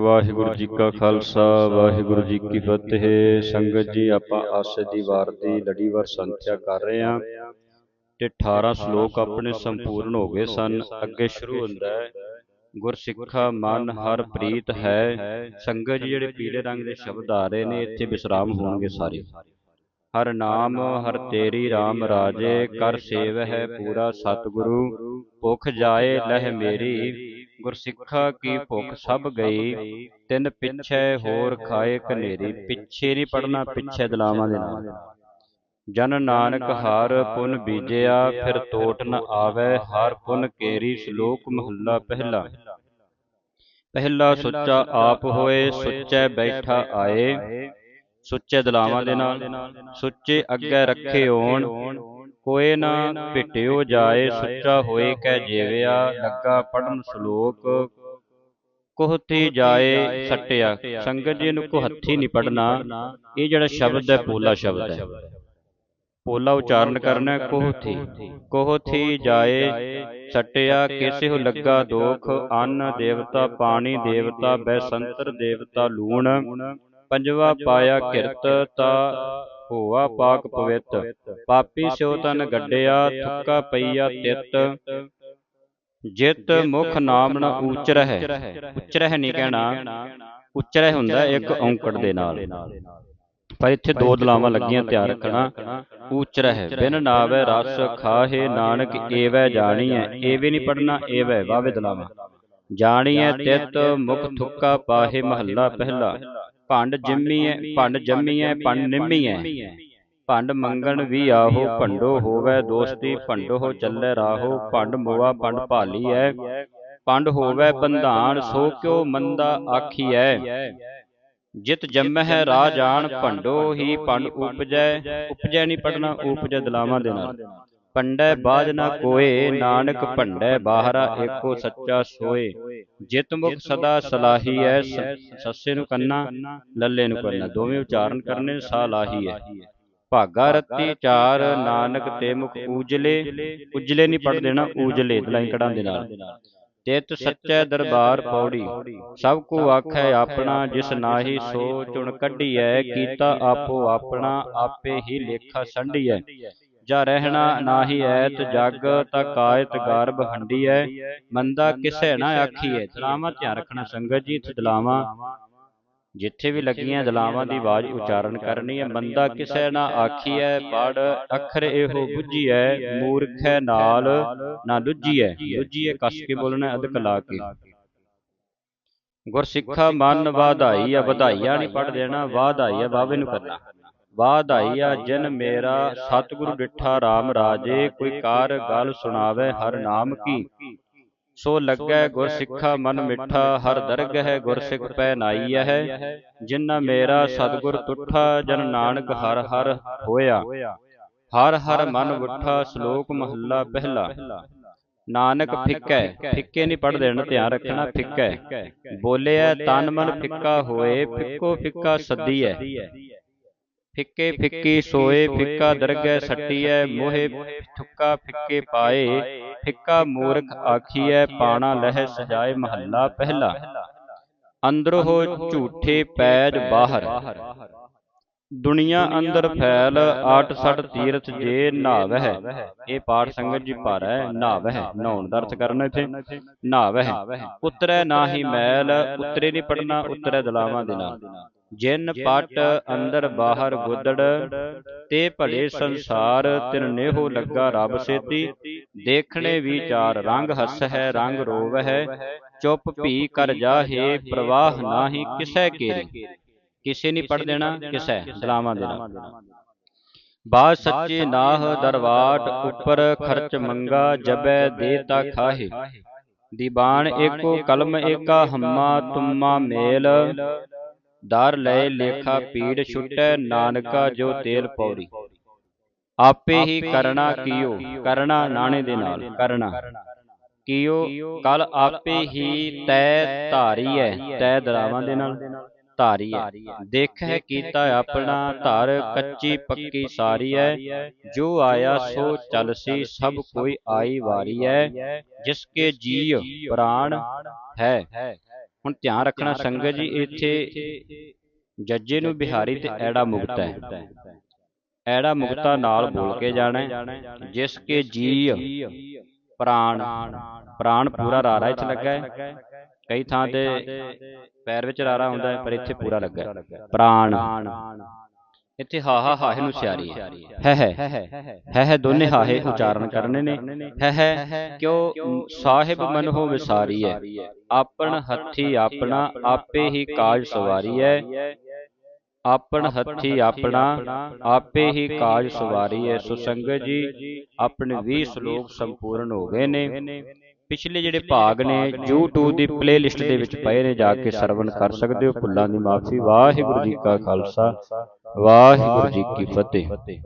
ਵਾਹਿਗੁਰੂ ਜੀ ਕਾ ਖਾਲਸਾ ਵਾਹਿਗੁਰੂ ਜੀ ਕੀ ਫਤਿਹ। ਸੰਗਤ ਜੀ ਆਪਾਂ ਆਸੇ ਦੀ ਵਾਰ ਦੀ ਲੜੀਵਾਰ ਸੰਥਿਆ ਕਰ ਰਹੇ ਹਾਂ। ਤੇ 18 ਸ਼ਲੋਕ ਆਪਣੇ ਸੰਪੂਰਨ ਹੋ ਗਏ ਸਨ। ਅੱਗੇ ਸ਼ੁਰੂ ਹੁੰਦਾ ਹੈ। ਗੁਰਸਿੱਖਾ ਮਨ ਹਰ ਪ੍ਰੀਤ ਹੈ। ਸੰਗਤ ਜੀ ਜਿਹੜੇ ਪੀਲੇ ਰੰਗ ਦੇ ਸ਼ਬਦ ਆ ਰਹੇ ਨੇ ਇੱਥੇ ਵਿਸਰਾਮ ਹੋਣਗੇ ਸਾਰੇ। ਹਰ ਨਾਮ ਹਰ ਤੇਰੀ RAM ਰਾਜੇ ਕਰ ਸੇਵ ਹੈ ਪੂਰਾ ਸਤਿਗੁਰੂ। ਭੁਖ ਜਾਏ ਲਹਿ ਮੇਰੀ। ਗੁਰਸਿੱਖਾ ਕੀ ਭੁਖ ਸਭ ਗਈ ਤਿੰਨ ਪਿੱਛੇ ਹੋਰ ਖਾਏ ਕਨੇਰੀ ਪਿੱਛੇ ਨਹੀਂ ਪੜਨਾ ਪਿੱਛੇ ਦਲਾਵਾਂ ਦੇ ਨਾਲ ਜਨ ਨਾਨਕ ਹਰ ਪੁਨ ਬੀਜਿਆ ਫਿਰ ਤੋਟ ਨ ਆਵੇ ਹਰ ਪੁਨ ਕੇਰੀ ਸ਼ਲੋਕ ਮਹੱਲਾ ਪਹਿਲਾ। ਪਹਿਲਾ। ਸੁੱਚਾ ਆਪ ਹੋਏ ਸੁੱਚੇ ਬੈਠਾ ਆਏ। ਸੁੱਚੇ ਦਲਾਵਾਂ ਦੇ ਨਾਲ ਸੁੱਚੇ ਅੱਗੇ ਰੱਖੇ ਹੋਣ। ਕੋਏ ਨਾ, ਭਿਟਿਓ ਜਾਏ, ਸੁੱਚਾ ਹੋਏ ਕਹਿ ਜੀਵਿਆ, ਲੱਗਾ ਪੜਨ ਸ਼ਲੋਕ। ਕੋਹਤੀ ਜਾਏ, ਸੱਟਿਆ, ਸੰਗਤ ਜੀ ਨੂੰ ਕੋ ਨਹੀਂ ਪੜਨਾ ਇਹ ਜਿਹੜਾ ਸ਼ਬਦ ਹੈ, ਪੋਲਾ ਸ਼ਬਦ ਹੈ। ਪੋਲਾ ਉਚਾਰਨ ਕਰਨਾ ਹੈ ਕੋਹਥੀ ਕੋਹਥੀ ਜਾਏ, ਸਟਿਆ ਕਿਸੇ ਹੋ ਲੱਗਾ ਦੋਖ, ਅੰਨ ਦੇਵਤਾ, ਪਾਣੀ ਦੇਵਤਾ, ਬੈਸੰਤਰ ਦੇਵਤਾ, ਲੂਣ। ਪੰਜਵਾ ਪਾਇਆ ਕਿਰਤ, ਤਾ ਹੋਆ ਪਾਕ ਪਵਿੱਤ ਪਾਪੀ ਸਿਓ ਤਨ ਗੱਡਿਆ ਥੁੱਕਾ ਪਈਆ ਤਿੱਤ। ਜਿਤ ਮੁਖ ਨਾਮ ਨ ਉਚਰਹਿ। ਉਚਰਹਿ। ਨਹੀਂ ਕਹਿਣਾ। ਉਚਰਹਿ ਹੁੰਦਾ ਇੱਕ ਔਂਕੜ ਦੇ ਨਾਲ। ਪਰ ਇੱਥੇ ਦੋ ਦਲਾਵਾਂ ਲੱਗੀਆਂ ਧਿਆਨ ਰੱਖਣਾ। ਉਚਰਹਿ। ਬਿਨ ਨਾਵੇ ਰਸ ਖਾਹੇ ਨਾਨਕ ਏਵੈ ਜਾਣੀਐ। ਏਵੇਂ ਨਹੀਂ ਪੜਨਾ ਏਵੈ ਵਾਵੇ ਦਲਾਵਾਂ। ਜਾਣੀਐ ਤਿਤ ਮੁਖ ਥੁੱਕਾ ਪਾਹੇ ਮਹੱਲਾ ਪਹਿਲਾ। ਭੰਡ ਜਿੰਮੀਐ ਭੰਡ ਜੰਮੀਐ ਭੰਡ ਨਿੰਮੀਐ ਭੰਡ ਮੰਗਣ ਵੀ ਆਹੋ, ਭੰਡੋ ਹੋਵੇ ਦੋਸਤੀ, ਭੰਡੋ ਚੱਲੇ ਰਾਹੋ, ਭੰਡ ਮੋਆ, ਭੰਡ ਭਾਲੀਐ ਭੰਡ ਹੋਵੇ ਬੰਧਾਨ, ਸੋ ਕਿਉ ਮੰਦਾ ਹੈ ਜਿਤ ਜੰਮਹਿ ਰਾਹ ਜਾਣ, ਭੰਡੋ ਹੀ ਭੰਡ ਉਪਜੈ। ਉਪਜੈ ਨਹੀਂ ਪੜਨਾ ਉਪਜੈ ਦਲਾਵਾਂ ਦੇ ਨਾਲ। ਪੰਡੈ ਬਾਜ ਨਾ ਕੋਏ ਨਾਨਕ ਭੰਡੈ ਬਾਹਰਾ ਏਕੋ ਸੱਚਾ ਸੋਏ। ਜਿਤ ਮੁਖ ਸਦਾ ਸਲਾਹੀ ਐ ਸੱਸੇ ਨੂੰ ਕੰਨਾ ਲੱਲੇ ਨੂੰ ਕੰਨਾ। ਦੋਵੇਂ ਉਚਾਰਨ ਕਰਨੇ ਸਲਾਹੀ ਐ। ਭਾਗਾ ਰੱਤੀ ਚਾਰ ਨਾਨਕ ਤੇ ਮੁਖ ਊਜਲੇ ਉਜਲੇ ਨਹੀਂ ਪੜ ਦੇਣਾ ਊਜਲੇ ਦਲਾਈ ਕੜਾਂ ਦੇ ਨਾਲ। ਤਿਤ ਸੱਚੇ ਦਰਬਾਰ ਪੌੜੀ। ਸਭ ਕੋ ਆਖੈ ਆਪਣਾ ਜਿਸ ਨਾਹੀ ਸੋ ਚੁਣ ਕੱਢੀਐ ਕੀਤਾ ਆਪੋ ਆਪਣਾ ਆਪੇ ਹੀ ਲੇਖਾ ਸੰਢੀਐ। ਜਾ ਰਹਿਣਾ ਨਾਹੀ ਐਤ ਜਗ, ਤਾ ਕਾਇਤ ਗਰਭ ਹੰਡੀਐ ਮੰਦਾ ਕਿਸੈ ਨਾ ਆਖੀਐ ਦਲਾਵਾਂ ਧਿਆਨ ਰੱਖਣਾ ਸੰਗਤ ਜੀ, ਇੱਥੇ ਦਲਾਵਾਂ ਜਿੱਥੇ ਵੀ ਲੱਗੀਆਂ ਦਲਾਵਾਂ ਦੀ ਆਵਾਜ਼ ਉਚਾਰਨ ਕਰਨੀ ਹੈ ਮੰਦਾ ਕਿਸੈ ਨਾ ਆਖੀਐ ਪੜ ਅੱਖਰ ਇਹੋ ਬੁੱਝੀਐ ਮੂਰਖੈ ਨਾਲ ਨਾ ਲੁੱਝੀਐ ਲੁੱਝੀਐ ਕਸ ਕੇ ਬੋਲਣਾ ਅਦਕ ਲਾ ਕੇ। ਗੁਰਸਿੱਖਾ ਮਨ ਵਾਧਾਈ ਆ, ਵਧਾਈਆ ਨਹੀਂ ਪੜ ਦੇਣਾ, ਵਾਧਾਈ ਆ ਬਾਵੇ ਨੂੰ ਕਰਨਾ ਵਾਧਾਈਆ ਜਨ ਮੇਰਾ ਸਤਿਗੁਰੂ ਡਿਠਾ RAM ਰਾਜੇ ਕੋਈ ਕਾਰ ਗੱਲ ਸੁਣਾਵੇ ਹਰ ਨਾਮ ਕੀ। ਸੋ ਲੱਗੈ ਗੁਰ ਸਿੱਖਾ ਮਨ ਮਿੱਠਾ ਹਰ ਦਰਗਹਿ ਗੁਰ ਸਿੱਖ ਪੈ ਹੈ। ਜਿਨ੍ਹਾਂ ਮੇਰਾ ਸਤਿਗੁਰ ਤੁਠਾ ਜਨ ਨਾਨਕ ਹਰ ਹਰ ਹੋਇਆ। ਹਰ ਹਰ ਮਨ ਉਠਾ ਸ਼ਲੋਕ ਮਹੱਲਾ ਪਹਿਲਾ। ਨਾਨਕ ਫਿੱਕੈ ਫਿੱਕੇ ਨਹੀਂ ਪੜ ਦੇਣਾ ਧਿਆਨ ਰੱਖਣਾ ਫਿੱਕੈ। ਬੋਲਿਆ ਤਨ ਮਨ ਫਿੱਕਾ ਹੋਏ ਫਿੱਕੋ ਫਿੱਕਾ ਸੱਦੀਐ। ਫਿੱਕੇ ਫਿੱਕੀ ਸੋਏ ਫਿੱਕਾ ਦਰਗਹਿ ਸੱਟੀਐ ਮੋਹਿ ਠੁੱਕਾ ਫਿੱਕੇ ਪਾਏ ਫਿੱਕਾ ਮੂਰਖ ਆਖੀਐ ਪਾਣਾ ਲਹਿ ਸਜਾਏ ਮਹੱਲਾ ਪਹਿਲਾ। ਅੰਦਰ ਹੋ ਝੂਠੇ ਪੈਜ ਬਾਹਰ। ਦੁਨੀਆ ਅੰਦਰ ਫੈਲ ਆਟ ਸੜ ਤੀਰਥ ਜੇ ਨਾਵਹਿ। ਇਹ ਪਾਠ ਸੰਗਤ ਜੀ ਭਾਰਾ ਹੈ ਨਾਵਹਿ। ਨਹਾਉਣ ਦਾ ਅਰਥ ਕਰਨਾ ਇੱਥੇ। ਨਾਵਹਿ। ਉਤਰੈ ਨਾਹੀ ਮੈਲ ਉਤਰੇ ਨਹੀਂ ਪੜਨਾ ਉਤਰੈ ਦਲਾਵਾਂ ਦੇ ਨਾਲ ਜਿਨ ਪਟ ਅੰਦਰ ਬਾਹਰ ਗੁੱਦੜ ਤੇ ਭਲੇ ਸੰਸਾਰ ਤਿਨ ਨੇਹੋ ਲੱਗਾ ਰੱਬ ਸੇਤੀ ਦੇਖਣੇ ਵਿਚਾਰ ਰੰਗ ਹੱਸ ਹੈ ਰੰਗ ਰੋਵ ਹੈ ਚੁੱਪ ਭੀ ਕਰ ਜਾਹੇ ਪ੍ਰਵਾਹ ਨਾਹੀ ਕਿਸੈ ਕੇਰੀ? ਕਿਸੇ ਨਹੀਂ ਪੜ ਦੇਣਾ ਕਿਸੈ? ਸਲਾਮਾਂ ਦੇ ਨਾਲ ਬਾਦ ਸੱਚੇ ਨਾਹ ਦਰਵਾਟ ਉੱਪਰ ਖਰਚ ਮੰਗਾ ਜਬੈ ਦੇਤਾ ਖਾਹੇ। ਦੀਬਾਨ ਏਕੋ ਕਲਮ ਏਕਾ ਹੰਮਾ ਤੁਮਾ ਮੇਲ। ਦਰ ਲਏ ਲੇਖਾ ਪੀੜ ਛੁਟੈ ਨਾਨਕਾ ਜੋ ਤੇਲ ਪੌੜੀ। ਆਪੇ ਹੀ ਕਰਣਾ ਕੀਓ ਕਰਣਾ ਨਾਣੇ ਦੇ ਨਾਲ ਕਰਣਾ। ਕੀਓ ਕਲ ਆਪੇ ਹੀ ਤੈ ਧਾਰੀ ਹੈ ਤੈ ਦਰਾਵਾਂ ਦੇ ਨਾਲ ਧਾਰੀ ਹੈ ਦੇਖ ਹੈ ਕੀਤਾ ਆਪਣਾ ਧਰ ਕੱਚੀ ਪੱਕੀ ਸਾਰੀ ਹੈ ਜੋ ਆਇਆ ਸੋ ਚਲਸੀ ਸਭ ਕੋਈ ਆਈ ਵਾਰੀ ਹੈ ਜਿਸ ਕੇ ਜੀਵ ਪ੍ਰਾਣ ਹੈ। ਹੁਣ ਧਿਆਨ ਰੱਖਣਾ ਸੰਗਤ ਜੀ ਇੱਥੇ ਜੱਜੇ ਨੂੰ ਬਿਹਾਰੀ ਤੇ ਐੜਾ ਮੁਕਤਾ ਹੈ। ਐੜਾ ਮੁਕਤਾ ਨਾਲ ਬੋਲ ਕੇ ਜਾਣਾ। ਜਿਸ ਕੇ ਜੀ ਪ੍ਰਾਣ ਪ੍ਰਾਣ ਪੂਰਾ ਰਾਰਾ ਇੱਥੇ ਲੱਗਾ ਹੈ। ਕਈ ਥਾਂ ਤੇ ਪੈਰ ਵਿੱਚ ਰਾਰਾ ਹੁੰਦਾ ਹੈ ਪਰ ਇੱਥੇ ਪੂਰਾ ਲੱਗਾ ਹੈ। ਪ੍ਰਾਣ ਇੱਥੇ ਹਾਹਾ ਹਾਹੇ ਨੂੰ ਸਿਆਰੀ ਹੈ ਹੈ ਹੈ ਹੈ ਹੈ ਦੋਨੇ ਹਾਹੇ ਉਚਾਰਨ ਕਰਨੇ ਨੇ। ਹੈ ਹੈ, ਕਿਉ ਸਾਹਿਬ ਮਨ ਹੋ ਵਿਸਾਰੀ ਹੈ ਆਪਣ ਹੱਥੀ ਆਪਣਾ ਆਪੇ ਹੀ ਕਾਜ ਸਵਾਰੀ ਹੈ ਆਪਣ ਹੱਥੀ ਆਪਣਾ ਆਪੇ ਹੀ ਕਾਜ ਸਵਾਰੀ ਹੈ ਸੋ ਜੀ, ਆਪਣੇ 20 ਸ਼ਲੋਕ ਸੰਪੂਰਨ ਹੋ ਗਏ ਨੇ। ਪਿਛਲੇ ਜਿਹੜੇ ਭਾਗ ਨੇ, YouTube ਦੀ ਪਲੇਲਿਸਟ ਦੇ ਵਿੱਚ ਪਏ ਨੇ, ਜਾ ਕੇ ਸਰਵਣ ਕਰ ਸਕਦੇ ਹੋ। ਭੁੱਲਾਂ ਦੀ ਮਾਫੀ। ਵਾਹਿਗੁਰੂ ਜੀ ਕਾ ਖਾਲਸਾ। ਵਾਹਿਗੁਰੂ ਜੀ ਕੀ ਫਤਿਹ।